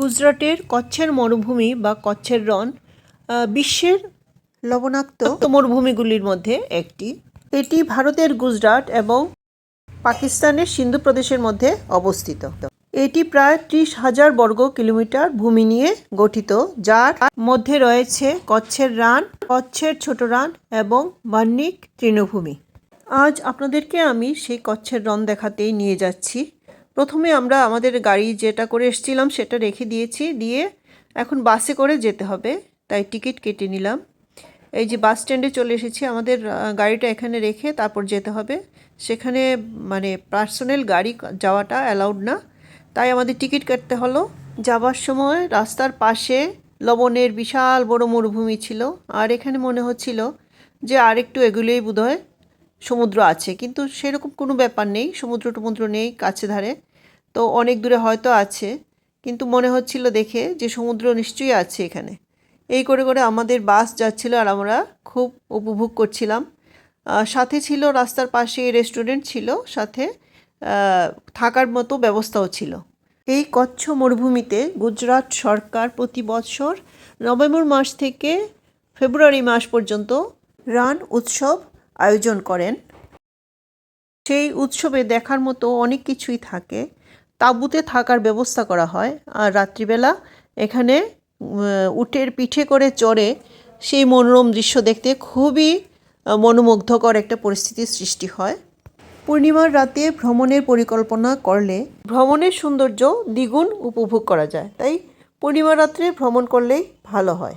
গুজরাটের কচ্ছের মরুভূমি বা কচ্ছের আহ, বিশ্বের লবণাক্ত মরুভূমিগুলির মধ্যে একটি। এটি ভারতের গুজরাট এবং পাকিস্তানের সিন্ধু প্রদেশের মধ্যে অবস্থিত। এটি প্রায় ত্রিশ হাজার বর্গ কিলোমিটার ভূমি নিয়ে গঠিত যার মধ্যে রয়েছে কচ্ছের রান কচ্ছের ছোট রান এবং বার্নিক তৃণভূমি। আজ আপনাদেরকে আমি সেই কচ্ছের রন দেখাতেই নিয়ে যাচ্ছি। প্রথমে আমরা আমাদের গাড়ি যেটা করে এসেছিলাম সেটা রেখে দিয়েছি, দিয়ে এখন বাসে করে যেতে হবে। তাই টিকিট কেটে নিলাম। এই যে বাস স্ট্যান্ডে চলে এসেছি, আমাদের গাড়িটা এখানে রেখে তারপর যেতে হবে। সেখানে মানে পার্সোনাল গাড়ি যাওয়াটা অ্যালাউড না। তাই আমাদের টিকিট কাটতে হলো। যাবার সময় রাস্তার পাশে লবণের বিশাল বড় মরুভূমি ছিল। আর এখানে মনে হচ্ছিল যে আর একটু এগুলোই বোধহয় সমুদ্র আছে, কিন্তু সেরকম কোনো ব্যাপার নেই, সমুদ্র টমুদ্র নেই কাছে ধারে। তো অনেক দূরে হয়তো আছে, কিন্তু মনে হচ্ছিল দেখে যে সমুদ্র নিশ্চয়ই আছে এখানে। এই করে করে আমাদের বাস যাচ্ছিল আর আমরা খুব উপভোগ করছিলাম। সাথে ছিল রাস্তার পাশে রেস্টুরেন্ট ছিল, সাথে থাকার মতো ব্যবস্থাও ছিল। এই কচ্ছ মরুভূমিতে গুজরাট সরকার প্রতি বছর নভেম্বর মাস থেকে ফেব্রুয়ারি মাস পর্যন্ত রান উৎসব আয়োজন করেন। সেই উৎসবে দেখার মতো অনেক কিছুই থাকে। তাঁবুতে থাকার ব্যবস্থা করা হয়। আর রাত্রিবেলা এখানে উটের পিঠে করে চড়ে সেই মনোরম দৃশ্য দেখতে খুবই মনোমুগ্ধকর একটা পরিস্থিতির সৃষ্টি হয়। পূর্ণিমার রাতে ভ্রমণের পরিকল্পনা করলে ভ্রমণের সৌন্দর্য দ্বিগুণ উপভোগ করা যায়। তাই পূর্ণিমা রাত্রে ভ্রমণ করলেই ভালো হয়।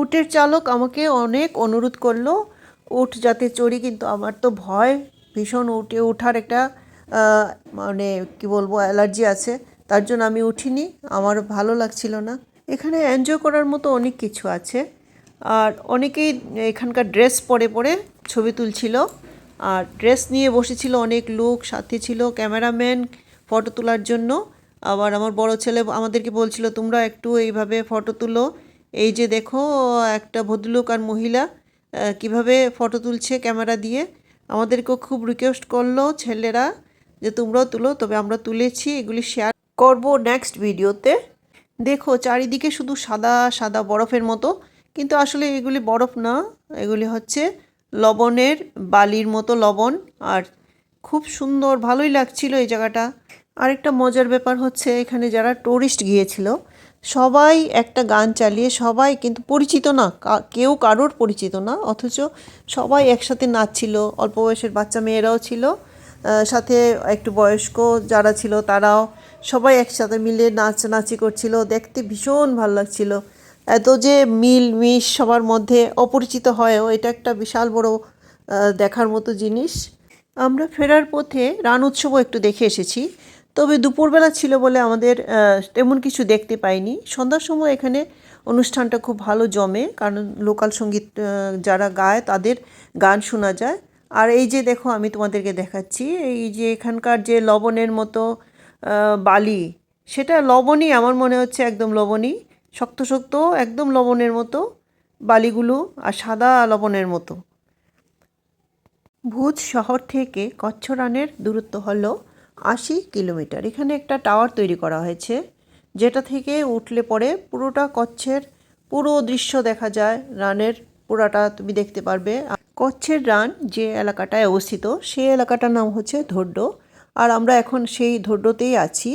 উটের চালক আমাকে অনেক অনুরোধ করল, উট যাতে চড়ি, কিন্তু আমার তো ভয়, ভীষণ উঠে ওঠার একটা মানে কি বলব, অ্যালার্জি আছে, তার জন্য আমি উঠিনি, আমার ভালো লাগছিল না। এখানে এনজয় করার মতো অনেক কিছু আছে, আর অনেকেই এখানকার ড্রেস পরে পরে ছবি তুলছিল, আর ড্রেস নিয়ে বসেছিল অনেক লোক, সাথে ছিল ক্যামেরাম্যান ফটো তোলার জন্য, আবার আমার বড় ছেলে আমাদেরকে বলছিল, তোমরা একটু এইভাবে ফটো তুলো এই যে দেখো, একটা ভদ্রলোক আর মহিলা কীভাবে ফটো তুলছে ক্যামেরা দিয়ে। আমাদেরকেও খুব রিকোয়েস্ট করল ছেলেরা যে তোমরাও তুলো, তবে আমরা তুলেছি, এগুলি শেয়ার করব নেক্সট ভিডিওতে দেখো, চারিদিকে শুধু সাদা সাদা বরফের মতো, কিন্তু আসলে এগুলি বরফ না, এগুলি হচ্ছে লবণের বালির মতো লবণ, আর খুব সুন্দর, ভালোই লাগছিল এই জায়গাটা। আরেকটা মজার ব্যাপার হচ্ছে, এখানে যারা টুরিস্ট গিয়েছিল সবাই একটা গান চালিয়ে সবাই কিন্তু পরিচিত না কেউ কারোর পরিচিত না, অথচ সবাই একসাথে নাচছিল, অল্প বয়সের বাচ্চা মেয়েরাও ছিল সাথে একটু বয়স্ক যারা ছিল তারাও সবাই একসাথে মিলে নাচানাচি করছিল, দেখতে ভীষণ ভালো লাগছিল। এত যে মিল মিশ সবার মধ্যে অপরিচিত হয়েও এটা একটা বিশাল বড় দেখার মতো জিনিস। আমরা ফেরার পথে রান উৎসবও একটু দেখে এসেছি। তবে দুপুরবেলা ছিল বলে আমাদের তেমন কিছু দেখতে পাইনি। সন্ধ্যার সময় এখানে অনুষ্ঠানটা খুব ভালো জমে, কারণ লোকাল সংগীত যারা গায় তাদের গান শোনা যায়। আর এই যে দেখো, আমি তোমাদেরকে দেখাচ্ছি, এই যে এখানকার যে লবণের মতো বালি, সেটা লবণই আমার মনে হচ্ছে একদম লবণই, শক্ত শক্ত একদম লবণের মতো বালিগুলো আর সাদা লবণের মতো। ভুজ শহর থেকে কচ্ছরানের দূরত্ব হলো আশি কিলোমিটার। এখানে একটা টাওয়ার তৈরি করা হয়েছে, যেটা থেকে উঠলে পরে পুরোটা কচ্ছের পুরো দৃশ্য দেখা যায়। রানের পুরাটা তুমি দেখতে পারবে। কচ্ছের রান যে এলাকাটায় অবস্থিত, সেই এলাকাটার নাম হচ্ছে ধোড্ড। আর আমরা এখন সেই ধোড্ডতেই আছি।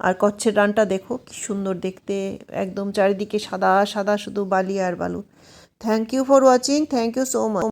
আর কচ্ছের রানটা দেখো, কি সুন্দর দেখতে। একদম চারিদিকে সাদা সাদা শুধু বালি আর বালু। Thank you for watching thank you so much